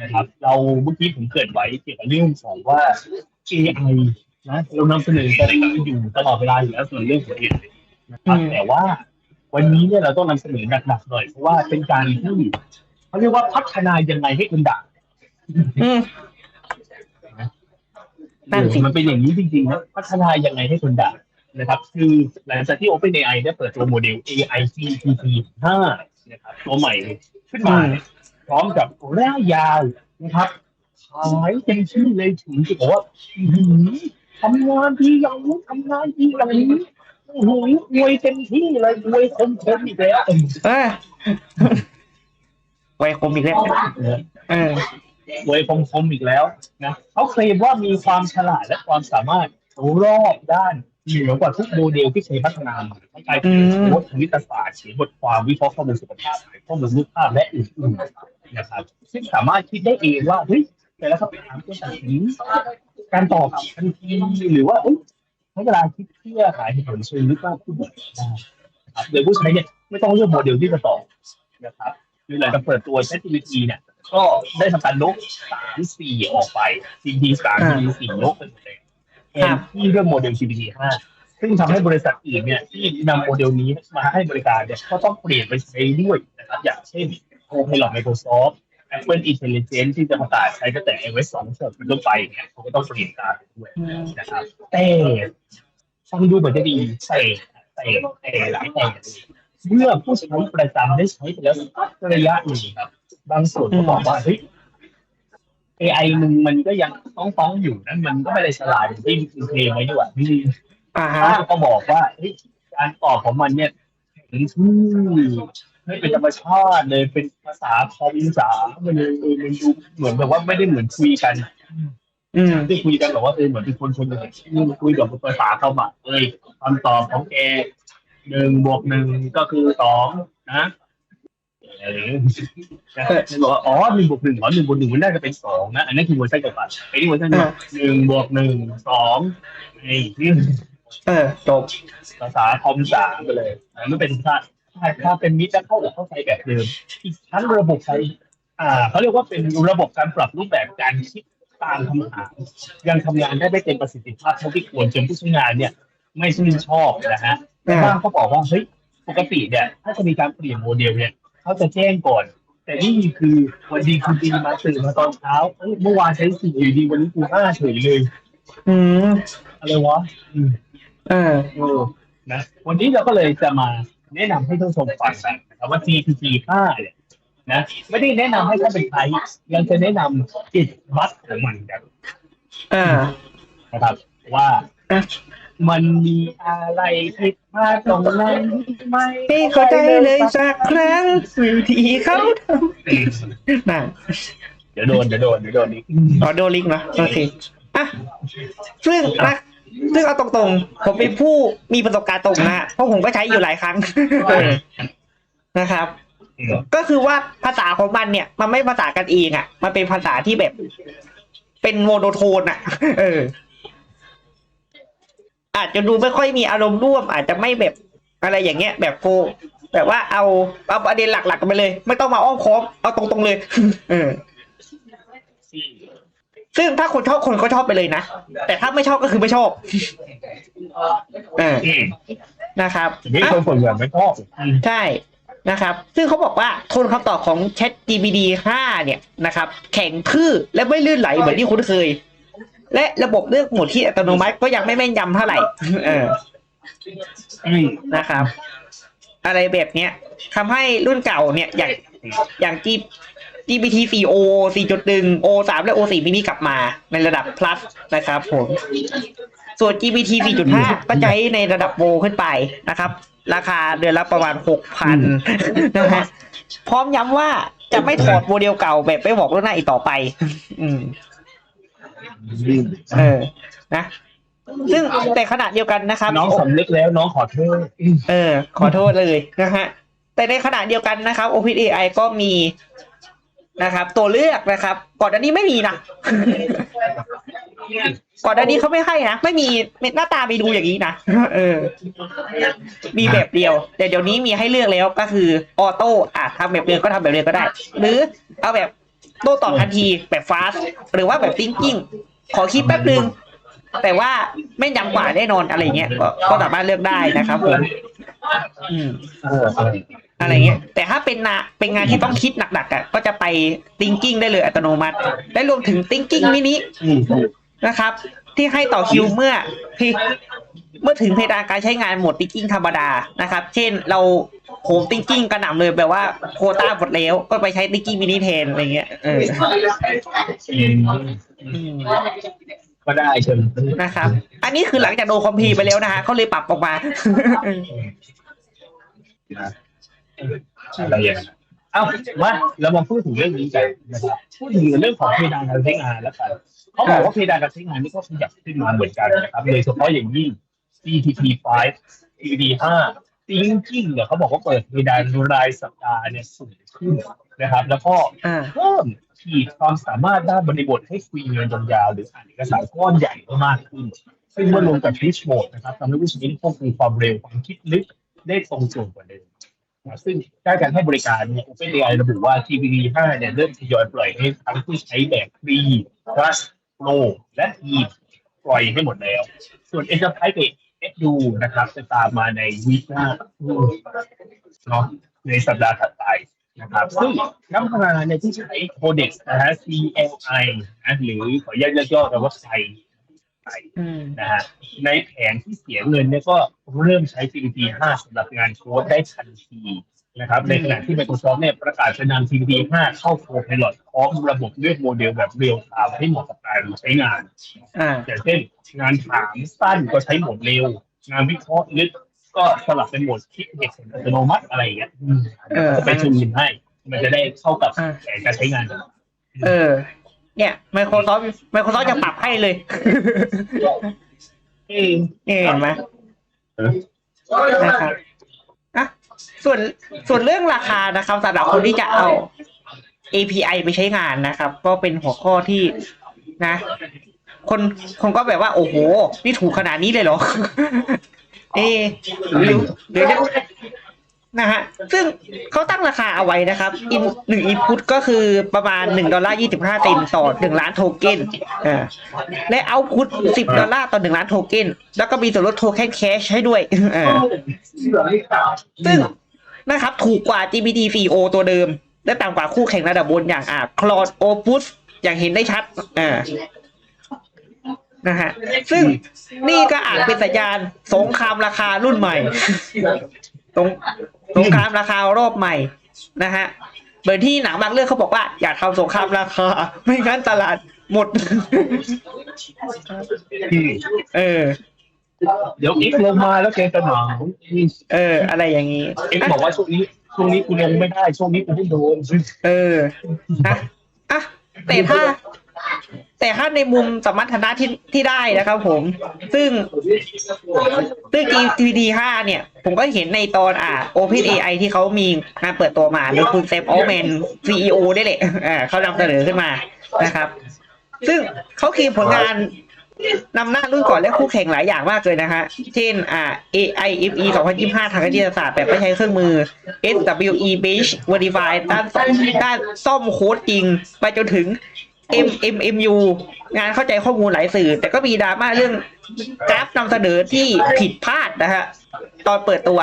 นะครับ เราเมื่อกี้ผมเกริดไว้เกี่ยวกับเรื่องของว่า AI นะเรานำเสนอกันอยู่ตลอดเวลาอยู่แล้วส่วนเรื่องของ AI นะครับอืมแต่ว่าวันนี้เนี่ยเราต้องนำเสนอหนักๆหน่อยเพราะว่าเป็นการที่เขาเรียกว่าพัฒนายังไงให้คนด่าอืมนั่นสิมันเป็นอย่างนี้จริงๆนะพัฒนายังไงให้คนด่านะครับ คือหลังจากที่ OpenAI ได้เปิดตัวโมเดล AI GPT 5นะครับตัวใหม่ขึ้นมาเนี่ยพ ร้อมกับร่ายยาวนะครับขายเต็มที่เลยถึงจะบอกว่าอื้อหือทำงานดีอย่างนี้ทำงานดีอย่างนี้โอ้โหอวยเต็มที่เลยอวยคมคมอีกแล้วเออไวคมอีกแล้วเอออวยคมคมอีกแล้วนะเขาเคลมว่ามีความฉลาดและความสามารถรอบด้าน เหนือกว่าทุกโมเดลที่เคยพัฒนามาทั้งการเขียนโค้ดคณิศาสตร์เขียนบทความวิเคราะห์ข้อมูลสุขภาพข้อมูลรูปภาพและอื่นๆนะครับซึ่งสามารถคิดได้เองว่าเฮ้ยแต่ละคำถามจะตัดสินการตอบทันทีหรือว่าเอ้ยใช้เวลาคิดเพื่อหาเหตุผลเชิงลึกมากขึ้นได้นะครับโดยผู้ใช้เนี่ยไม่ต้องเลือกโมเดลที่จะตอบนะครับคือหลังจากเปิดตัว ChatGPT เนี่ยก็ได้ทำการลบสามสี่ออกไป GPT สาม GPT สี่ลบไปหมดเลย แทนที่เรื่องโมเดล GPT ห้าซึ่งทำให้บริษัทอื่นเนี่ยที่นำโมเดลนี้มาให้บริการเนี่ยก็ต้องเปลี่ยนไปใช้ด้วยนะครับ อย่างเช่น Copilot Microsoft Apple Intelligence ที่จะประกาศใช้ตั้งแต่ iOS 2เสร็จเป็นต้นไปเนี่ยเขาก็ต้องเปลี่ยนตามด้วยนะครับแต่ฟังดูเหมือนจะดีแต่แต่แต่หลายแต่เมื่อผู้ใช้ประจำได้ใช้ไปแล้วสักระยะหนึ่งครับ บางส่วนก็บอกว่าเฮ้ย AI มึงมันก็ยังต้องฟ้องอยู่นั้นมันก็ไม่ได้ฉลาดอย่างที่คุณเคลมไว้ด้วยนี่อ่าฮะถ้าก็บอกว่าเฮ้ยการตอบของมันเนี่ยถึงที่ไม่เป็นธรรมชาติเลยเป็นภาษาคอมจ๋ามันเลยเออมันดูเหมือนแบบว่าไม่ได้เหมือนคุยกัน อืมที่คุยกันบอกว่าเออเหมือนเป็นคนคนหนึ่งนี่คุยกับภาษาเขามาเอ้ยคำตอบของแกหนึ่งบวกหนึ่งก็คือสองนะเออนะ บอกว่าอ๋อหนึ่งบวกหนึ่งอ๋อหนึ่งบวกหนึ่งมันน่าจะเป็นสองนะอันนั้คือเวอร์ชันเก่าๆไอ้นี่เวอร์ชันนี้หนึ่งบวกหนึ่งสองไอ้นี่เออจบภาษาคอมสามไปเลยอันนั้นเป็นชาติถ้าเป็นมิตรจะเข้ากับเข้าใจแบบเดิมอีกทั้งระบบใช้อ่าเขาเรียกว่าเป็นระบบการปรับรูปแบบการคิดตามคำถามยังทำงานได้ไม่เต็มประสิทธิภาพเท่าที่ควรจนผู้ใช้งานเนี่ย ไม่ชื่นชอบนะฮะแต่บ้างเขาบอกว่าเฮ้ยปกติเนี่ยถ้าจะมีการเปลี่ยนโมเดลเนี่ย เขาจะแจ้งก่อน แต่นี่คือวันดีคุณดีมาตื่นมาตอนเช้าเอ้ยเมื่อวานใช้สี่อยู่ดีวันนี้กูห้าเฉยเลยอืมอะไรวะอืมเออ เออนะวันนี้เราก็เลยจะมาแนะนำให้ท่านผู้ชมฟังกันนะครับว่า GPT 5เนี่ยนะไม่ได้แนะนำให้ท่านเป็นใครยังจะแนะนำจิตวัดของมันกันอ่า นะครับ ว่าอะ มันมีอะไรผิดพลาดตรงไหนไหมพี่เข้าใจเลยสักครั้งที่เขาทำน่ะเดี๋ยวโดนเดี๋ยวโดนเดี๋ยวโดนอีกออโดลิงก์นะโอเคอะซึ่งนะซึ่งเอาตรงๆ ผมเป็นผู้มีประสบการณ์ตรงนะฮะเพราะผมก็ใช้อยู่หลายครั้งนะครับ ก็คือว่าภาษาของมันเนี่ย มันไม่ภาษากันเองอะ มันเป็นภาษาที่แบบ เป็นโมโนโทนอะ เออ อาจจะดูไม่ค่อยมีอารมณ์ร่วม อาจจะไม่แบบอะไรอย่างเงี้ย แบบโฟแบบว่าเอาเอาประเด็นหลักๆกันไปเลย ไม่ต้องมาอ้อมค้อมเอาตรงๆเลย เออ ซึ่งถ้าคนชอบคนก็ชอบไปเลยนะ แต่ถ้าไม่ชอบก็คือไม่ชอบเอออืมนะครับนี่อะคนส่วนใหญ่ไม่ชอบอืมใช่นะครับ ซึ่งเขาบอกว่าโทนคำตอบของ Chat GPT 5 เนี่ยนะครับ แข็งทื่อและไม่ลื่นไหลเหมือนที่คุ้นเคย และระบบเลือกหมดที่อัตโนมัติก็ยังไม่แม่นยำเท่าไหร่ เออนะครับ อะไรแบบเนี้ยทำให้รุ่นเก่าเนี่ยอย่างอย่าง G GPT 4 O 4.1 O 3 และ O 4 mini กลับมาในระดับ plus นะครับผม ส่วน GPT 4.5 ก็ใช้ในระดับโวขึ้นไปนะครับ ราคาเดือนละประมาณ 6,000 นะฮะพร้อมย้ำว่าจะไม่ถอดโมเดลเก่าแบบไม่บอกล่วงหน้าอีกต่อไป อืม เออ นะ ซึ่งแต่ขณะเดียวกันนะครับน้องสำนึกแล้วน้องขอโทษเออ ขอโทษเลยนะฮะ แต่ในขณะเดียวกันนะครับ OpenAI ก็มีนะครับ ตัวเลือกนะครับ ก่อนอันนี้ไม่มีนะก่อนอันนี้เขาไม่ให้นะไม่มีหน้าตาไปดูอย่างนี้นะเออ มีแบบเดียว แต่เดี๋ยวนี้มีให้เลือกแล้วก็คือออโต้อะทำแบบเดิมก็ทำแบบเดิมก็ได้ หรือเอาแบบ โต้ตอบทันทีแบบ fast หรือว่าแบบ thinking ขอคิดแป๊บนึง แต่ว่าไม่ยำกว่าแน่นอนอะไรเงี้ยก็ก็สามารถเลือกได้นะครับผมอืม อะไรเงี้ยแต่ถ้าเป็นนาเป็นงานที่ต้องคิดหนักๆอะก็จะไป thinking ได้เลยอัตโนมัติและรวมถึง thinking มินินะครับ ที่ให้ต่อคิวเมื่อเมื่อถึงเพดานการใช้งานหมด thinking ธรรมดานะครับ เช่นเรา โหม thinking กระหน่ำเลยแบบว่าโควต้าหมดแล้ว ก็ไปใช้ thinking มินิแทนอะไรเงี้ยเอออืมอืมก็ได้เชิญนะครับ อันนี้คือหลังจากโดนคอมพีไปแล้วนะฮะเขาเลยปรับออกมานะอะไรอย่างเงี้ยเอ้ามาเรามาพูดถึงเรื่องนี้กันนะครับพูดถึงเรื่องของเพดานการใช้งานแล้วกันเขาบอกว่าเพดานการใช้งานนี่ก็ขยับขึ้นมาเหมือนกันนะครับโดยเฉพาะอย่างยิ่ง CTP 5 CTP 5 Thinking เนี่ยเขาบอกว่าเปิดเพดานรายสัปดาห์เนี่ยสูงขึ้นนะครับ แล้วก็อ่าเพิ่มขีดความสามารถด้านบริบทให้คุยเงินยาวๆหรืออ่านเอกสารก้อนใหญ่ได้มากขึ้น ซึ่งเมื่อลงกับ Twitch Mode นะครับทำให้ผู้ใช้งานควบคุมความเร็วความคิดลึกได้ตรงจุดกว่าเดิมนะซึ่งด้านการให้บริการเนี่ย OpenAI ระบุว่า GPT 5เนี่ยเริ่มทยอยปล่อยให้ทั้งผู้ใช้แบบฟรี Plus Pro และ E ปล่อยให้หมดแล้ว ส่วน Enterprise เอ็ดูนะครับ จะตามมาในวีคหน้าเนาะในสัปดาห์ถัดไปนะครับซึ่งน้ำพัฒนาในที่ใช้โคเด็กนะฮะ CLI นะหรือขอแยกย่อๆกันว่าไซนะฮะในแผนที่เสียเงินเนี่ยก็เริ่มใช้ GPT 5สำหรับงานโค้ดได้ทันทีนะครับในขณะที่ Microsoft เนี่ยประกาศจะนำ GPT 5 เข้า Copilot พร้อมระบบเลือกโมเดลแบบเรียลไทม์ให้เหมาะกับการใช้งานอ่าอย่างเช่นงานถามสั้นก็ใช้โหมดเร็ว งานวิเคราะห์ลึกก็สลับเป็นโหมดคิดเหตุผลอัตโนมัติอะไรอย่างเงี้ยอืมเออก็ไปชูมินให้ มันจะได้เข้ากับอ่าแผนการใช้งาน เออ เนี่ย Microsoft Microsoft จะปรับให้เลยเองนี่เห็นไหมนะครับอะ ส่วนส่วนเรื่องราคานะครับสำหรับคนที่จะเอา API ไปใช้งานนะครับ ก็เป็นหัวข้อที่นะ คนคนก็แบบว่า โอ้โห นี่ถูกขนาดนี้เลยเหรอ เอะหรือหรือจะ นะฮะ ซึ่งเขาตั้งราคาเอาไว้นะครับอินหนึ่งอินพุตก็คือประมาณหนึ่งดอลลาร์ยี่สิบห้าเซนต์ต่อหนึ่งล้านโทเก้นอ่าและเอาพุตสิบดอลลาร์ต่อหนึ่งล้านโทเก้นแล้วก็มีส่วนลดโทเค็นแคชให้ด้วยอ่าซึ่งนะครับ ถูกกว่า GPT 4o ตัวเดิม และต่ำกว่าคู่แข่งระดับบนอย่างอ่า Claude Opus อย่างเห็นได้ชัดอ่านะฮะซึ่งนี่ก็อาจเป็นสัญญาณสงครามราคารุ่นใหม่ สงสงครามราคารอบใหม่นะฮะเหมือนที่หนังบางเรื่องเขาบอกว่า อย่าทำสงครามราคา ไม่งั้นตลาดหมด เออ เดี๋ยวอีกลงมาแล้วแกจะหนาวเออ อะไรอย่างนี้เอ็กบอกว่าช่วงนี้ช่วงนี้กูลงไม่ได้ช่วงนี้กูเพิ่งโดน เออนะอะแต่ถ้า แต่ถ้าในมุมสมรรถนะที่ที่ได้นะครับผม ซึ่งซึ่ง GPT 5เนี่ย ผมก็เห็นในตอนอ่า Open AI ที่เขามีงานเปิดตัวมาโดยคุณเซฟออแมน CEO ได้เลยอ่าเขานำเสนอขึ้นมานะครับ ซึ่งเขาคือผลงานนำหน้ารุ่นก่อนและคู่แข่งหลายอย่างมากเลยนะฮะ เช่น อ่า AI FE 2025 ทางคณิตศาสตร์แบบไม่ใช้เครื่องมือ SWE Bench Verify ด้านซ่อมด้านซ่อมโค้ดจริง ไปจนถึง MMMU งานเข้าใจข้อมูลหลายสื่อ แต่ก็มีดราม่าเรื่องกราฟนำเสนอที่ผิดพลาดนะฮะตอนเปิดตัว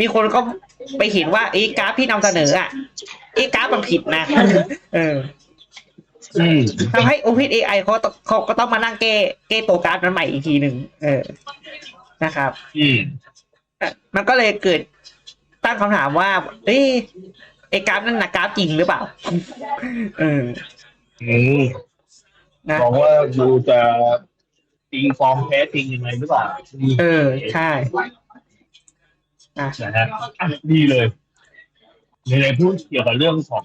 มีคนก็ไปเห็นว่าเอ้กราฟที่นำเสนออะเอ้กราฟมันผิดนะ เอออืมทำให้ Open AI เขาต้องเขาก็ต้องมานั่งแก้แก้ตัวกราฟนั้นใหม่อีกทีหนึ่งเออนะครับ อืมอะมันก็เลยเกิดตั้งคำถามว่าเอ้ยไอ้ กราฟนั่นนะกราฟจริงหรือเปล่า เอออืมนะบอกว่าดูจะติงฟอร์มแพ้จริงยังไงหรือเปล่าเออ ใช่อะนะฮะอะดีเลยในพูดเกี่ยวกับเรื่องของ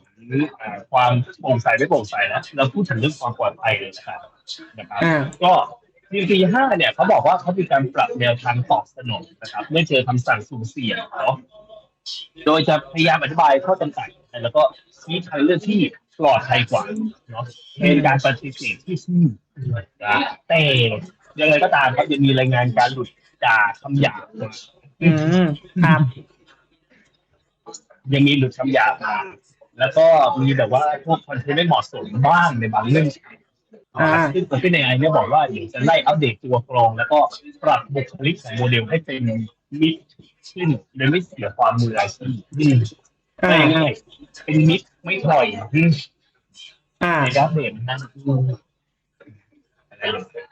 อ่าความโปร่งใสไม่โปร่งใสนะเราพูดถึงเรื่องความปลอดภัยเลยนะครับนะครับ อ่าก็ทีทีห้าเนี่ยเขาบอกว่าเขามีการปรับแนวทางตอบสนองนะครับ เมื่อเจอคำสั่งสุ่มเสี่ยงเนาะ โดยจะพยายามอธิบายข้อจำกัดแล้วก็ชี้ทางเลือกที่ปลอดภัยกว่าเนาะเป็นการปฏิเสธที่ซื่อนะแต่ยังไงก็ตามครับยังมีรายงานการหลุดด่าคำหยาบอืมครับยังมีหลุดคำหยาบมาแล้วก็มีแบบว่าพวกคอนเทนต์ไม่เหมาะสมบ้างในบางเรื่องอ่าซึ่งตัวพี่ในไอเนี่ยบอกว่าเดี๋ยวจะไล่อัปเดตตัวกรอง แล้วก็ปรับบุคลิกของโมเดลให้เป็น มิดขึ้นโดยไม่เสียความมืออาชีพอืมอ่าง่ายๆเป็นมิดไม่ปล่อยอืมอ่า ในดับเบิลนั่นอืมอะไรอย่างเงี้ย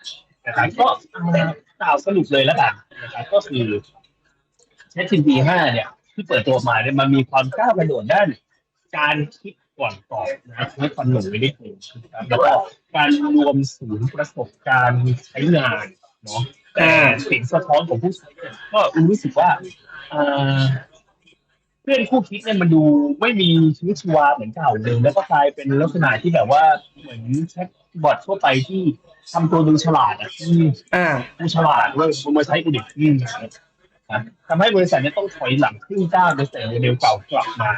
นะครับก็กล่าวสรุปเลยแล้วกันนะครับก็คือ ChatGPT 5เนี่ย ที่เปิดตัวมาเนี่ยมันมีความก้าวกระโดดด้าน การคิดก่อนตอบนะครับใช้ความหนุ่มไม่ได้ถูกนะครับแล้วก็การรวมศูนย์ประสบการณ์ใช้งานเนาะ แต่เสียงสะท้อนของผู้ใช้เนี่ยก็รู้สึกว่าเอ่อเพื่อนคู่คิดเนี่ยมันดูไม่มีชีวิตชีวาเหมือนเก่าเลยแล้วก็กลายเป็นลักษณะที่แบบว่าเหมือนแชทบอททั่วไปที่ทำตัวดูฉลาดอะอืมอ่า กูฉลาดเว้ยมึงมาใช้กูดิอืมนะทำให้บริษัทเนี้ต้องถอยหลังครึ่งก้าวโดยแต่โมเดลเก่ากลับมา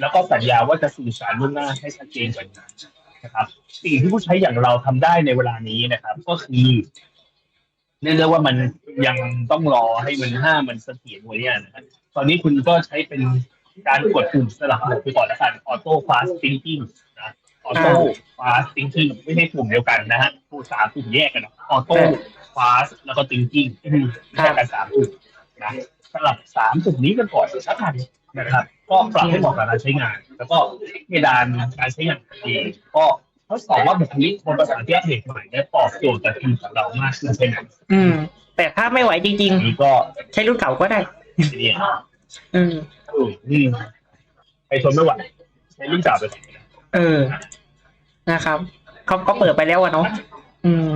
แล้วก็สัญญาว่าจะสื่อสารล่วงหน้าให้ชัดเจนกว่านี้นะครับ สิ่งที่ผู้ใช้อย่างเราทำได้ในเวลานี้นะครับ ก็คือ เรียกได้ว่ามันยังต้องรอให้มันห้ามันเสถียรไว้เนี่ยนะครับตอนนี้คุณก็ใช้เป็นการกดปุ่มสลับโหมดไปก่อนละกันออโต้ฟาสต์ i n ิ i n g นะออโต้ฟาสต์ i n ิ i n g ไม่ใช่ปุ่มเดียวกันนะฮะปุ่มสามปุ่มแยกกันนะออโต้ฟาสแล้วก็ thinking ไม่ใช่กันสามปุ่มนะสลับสามปุ่มนี้กันก่อนสักกันนะครับ ก็ปรับให้เหมาะกับการใช้งาน แล้วก็เพดานการใช้งานเองก็ ทดสอบว่าบุคลิกบนภาษาที่อัปเดตใหม่ได้ตอบโจทย์กับทีมของเรามากขึ้นใช่ไหมอืม แต่ถ้าไม่ไหวจริงอันนี้ก็ๆ ใช้รุ่นเก่าก็ได้ เนี่ยอืม อืมอืมไปทนไม่ไหวใช้รุ่นเก่าไปก่อนเออ นะครับเขาก็เปิดไปแล้วอะเนาะ อืม